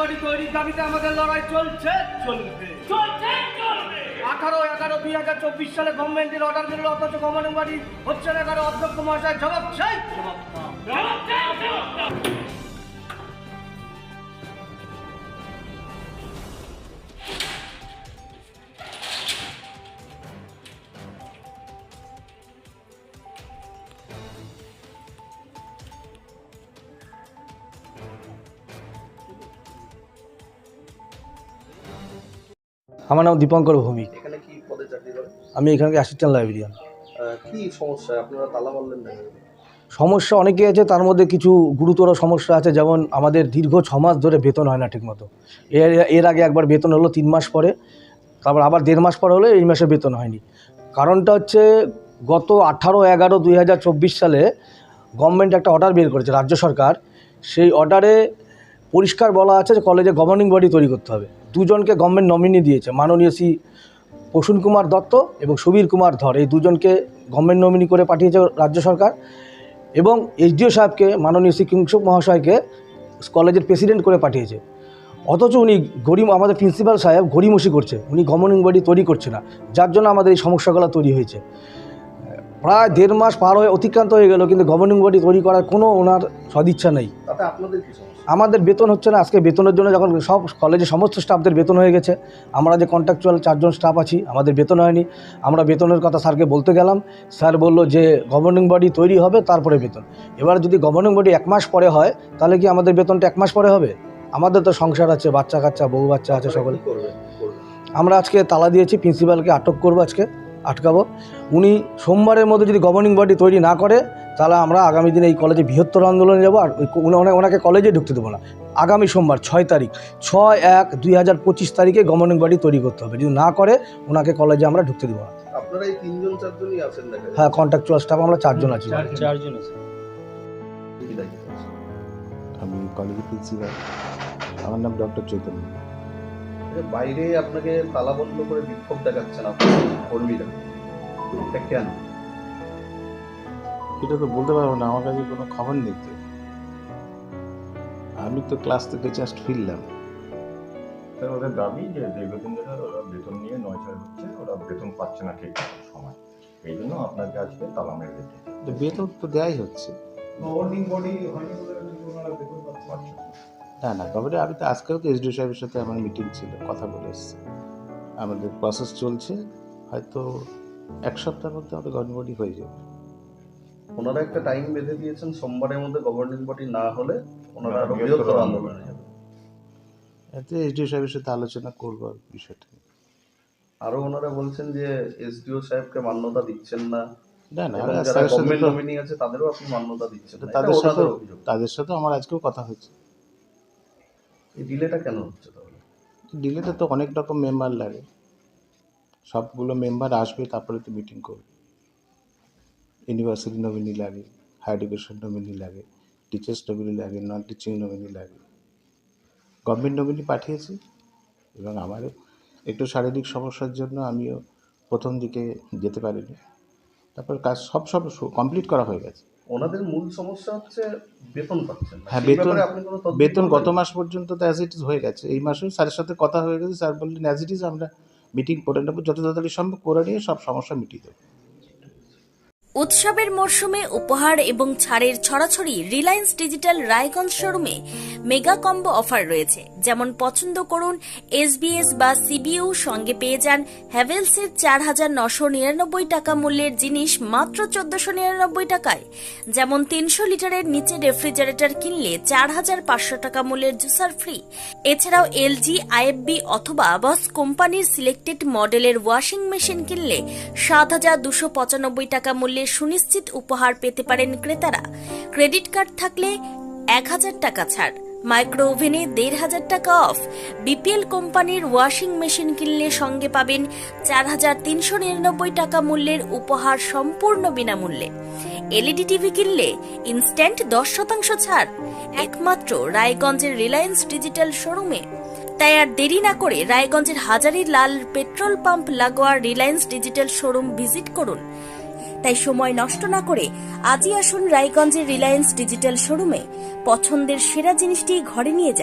বাড়ি তৈরির দাবিতে আমাদের লড়াই চলছে। চলবে। চলছে চলবে। আঠারো এগারো দুই হাজার চব্বিশ সালে গভর্নমেন্টের অর্ডার দিল অথচ গভর্নমেন্ট বাড়ি হচ্ছে না এগারো অধ্যক্ষ মহাশয় জবাব চাই। জবাব আমার নাম দীপঙ্কর ভৌমিক। এখানে কি পদে চাকরি করেন? আমি এখানকে অ্যাসিস্ট্যান্ট লাইব্রেরিয়ান কি সমস্যা? আপনারা তালা মারলেন না? সমস্যা অনেকই আছে তার মধ্যে কিছু গুরুতর সমস্যা আছে যেমন আমাদের দীর্ঘ ছ মাস ধরে বেতন হয় না ঠিকমতো। এর এর আগে একবার বেতন হলো তিন মাস পরে তারপর আবার দেড় মাস পরে হলো এই মাসে বেতন হয়নি। কারণটা হচ্ছে গত আঠারো এগারো দুই হাজার চব্বিশ সালে গভর্নমেন্ট একটা অর্ডার বের করেছে রাজ্য সরকার। সেই অর্ডারে পরিষ্কার বলা আছে যে কলেজে গভর্নিং বডি তৈরি করতে হবে। দুজনকে গভর্নমেন্ট নমিনি দিয়েছে। মাননীয় শ্রী প্রসূন কুমার দত্ত এবং সুবীর কুমার ধর। এই দুজনকে গভর্নমেন্ট নমিনি করে পাঠিয়েছে রাজ্য সরকার এবং এইচডিও সাহেবকে, মাননীয় শ্রী কিংসুক মহাশয়কে কলেজের প্রেসিডেন্ট করে পাঠিয়েছে। অথচ উনি গরিম, আমাদের প্রিন্সিপাল সাহেব গড়িমসি করছে। উনি গভর্নিং বডি তৈরি করছে না। যার জন্য আমাদের এই সমস্যাগুলো তৈরি হয়েছে। প্রায় দেড় মাস পার হয়ে অতিক্রান্ত হয়ে গেল কিন্তু গভর্নিং বডি তৈরি করার কোনো ওনার সদিচ্ছা নেই। আমাদের বেতন হচ্ছে না আজকে বেতনের জন্য যখন সব কলেজের সমস্ত স্টাফদের বেতন হয়ে গেছে আমরা যে কন্ট্রাকচুয়াল চারজন স্টাফ আছি আমাদের বেতন হয়নি। আমরা বেতনের কথা স্যারকে বলতে গেলাম স্যার বলল যে গভর্নিং বডি তৈরি হবে তারপরে বেতন। এবার যদি গভর্নিং বডি এক মাস পরে হয় তাহলে কি আমাদের বেতনটা এক মাস পরে হবে? আমাদের তো সংসার আছে বাচ্চা কাচ্চা বউ বাচ্চা আছে সকলে। আমরা আজকে তালা দিয়েছি প্রিন্সিপালকে আটক করব আজকে। আটকাবো। উনি সোমবারের মধ্যে যদি গভর্নিং বডি তৈরি না করে তাহলে আমরা আগামী দিনে এই কলেজে বৃহত্তর আন্দোলনে যাব আর ওই ওনাকে কলেজে ঢুকতে দেবো না। আগামী সোমবার ছয় তারিখ ছয় এক দুই হাজার পঁচিশ তারিখে গভর্নিং বডি তৈরি করতে হবে। যদি না করে ওনাকে কলেজে আমরা ঢুকতে দেবো না। আপনারা এই তিনজন চারজনই আছেন দেখা যায়। হ্যাঁ কন্ট্রাকচুয়াল স্টাফ আমরা চারজন আছি। চারজন আছে? আমি কলেজের প্রিন্সিপাল আমার নাম ডক্টর চৈতন্য। বাইরে আপনাকে তালা বন্ধ করে বিক্ষোভ দেখাচ্ছেন আপনার কর্মীরা এটা কেন? এটা তো বলতে পারব না আমার কাছে কোনো খবর নেই তো। আমি তো ক্লাস থেকে জাস্ট ফিরলাম। স্যার ওদের দাবি যে দীর্ঘদিন ধরে ওরা বেতন নিয়ে নয়চার হচ্ছে ওরা বেতন পাচ্ছে না ঠিক সময়। এই জন্য আপনাকে আজকে তালা মেরে দিতে। তো বেতন তো দেয়াই হচ্ছে। বডি হয়নি বলে ওনারা বেতন পাচ্ছে না। না খবরে আমি তো আজকেও তো এসডিও সাহেবের সাথে আমার মিটিং ছিল কথা বলে এসেছি। আমাদের প্রসেস চলছে হয়তো এক সপ্তাহের মধ্যে আমাদের গণবডি হয়ে যাবে। ওনারা একটা টাইম বেঁধে দিয়েছেন সোমবারের মধ্যে গভর্নিং বডি না হলে ওনারা আরও বৃহত্তর বৃহত্তর আন্দোলনে আন্দোলনে যাবে। এতে এসডিও সাহেবের সাথে আলোচনা করব বিষয়টা। আরও ওনারা বলছেন যে এসডিও সাহেবকে মান্যতা দিচ্ছেন না। না না যারা গভর্নমেন্ট নমিনি আছে তাদেরও আপনি মান্যতা দিচ্ছেন না। তাদের সাথে অভিযোগ। তাদের সাথে আমার আজকেও কথা হয়েছে ডিলেটা কেন হচ্ছে তাহলে? ডিলেতে তো অনেক রকম মেম্বার লাগে। সবগুলো মেম্বার আসবে, তারপরে তো মিটিং করবে। ইউনিভার্সিটি নমিনি লাগে হায়ার এডুকেশন নমিনি লাগে টিচার্স নমিনি লাগে নন টিচিং নমিনি লাগে। গভর্নমেন্ট নমিনি পাঠিয়েছি এবং আমারও একটু শারীরিক সমস্যার জন্য আমিও প্রথম দিকে যেতে পারিনি। তারপর কাজ সব সব কমপ্লিট করা হয়ে গেছে। ওনাদের মূল সমস্যা হচ্ছে বেতন পাচ্ছেন না। হ্যাঁ বেতন বেতন গত মাস পর্যন্ত তো অ্যাজ ইট ইজ হয়ে গেছে। এই মাসেও স্যারের সাথে কথা হয়ে গেছে। স্যার বললেন অ্যাজ ইট ইজ আমরা মিটিং করে নেব। যত তাড়াতাড়ি সম্ভব করে নিয়ে সব সমস্যা মিটিয়ে দেবো। উৎসবের মরশুমে উপহার এবং ছাড়ের ছড়াছড়ি রিলায়েন্স ডিজিটাল রায়গঞ্জ শোরুমে মেগা কম্বো অফার রয়েছে। যেমন পছন্দ করুন এসবিএস বা সিবিইউ সঙ্গে পেয়ে যান হ্যাভেলসের চার হাজার নশো নিরানব্বই টাকা মূল্যের জিনিস মাত্র চোদ্দশো নিরানব্বই টাকায়। যেমন তিনশো লিটারের নিচে রেফ্রিজারেটর কিনলে চার হাজার পাঁচশো টাকা মূল্যের জুসার ফ্রি। এছাড়াও এলজি, আইএফবি অথবা বস কোম্পানির সিলেক্টেড মডেলের ওয়াশিং মেশিন কিনলে সাত হাজার দুশো পঁচানব্বই টাকা মূল্যের সুনিশ্চিত উপহার পেতে পারেন ক্রেতারা। ক্রেডিট কার্ড থাকলে এক হাজার টাকা ছাড়। মাইক্রো ওভেনে দেড় হাজার টাকা অফ। বিপিএল কোম্পানির ওয়াশিং মেশিন কিনলে সঙ্গে পাবেন চার হাজার তিনশো নিরানব্বই টাকা মূল্যের উপহার সম্পূর্ণ বিনামূল্যে। এলইডি টিভি কিনলে ইনস্ট্যান্ট দশ শতাংশ ছাড়। একমাত্র রায়গঞ্জের রিলায়েন্স ডিজিটাল শোরুমে। তাই আর দেরি না করে রায়গঞ্জের হাজারি লাল পেট্রোল পাম্প লাগোয়া রিলায়েন্স ডিজিটাল শোরুম ভিজিট করুন। তাই সময় নষ্ট না করে আজই আসুন রায়গঞ্জের রিলায়েন্স ডিজিটাল শোরুমে। পছন্দের সেরা জিনিসটি ঘরে নিয়ে যান।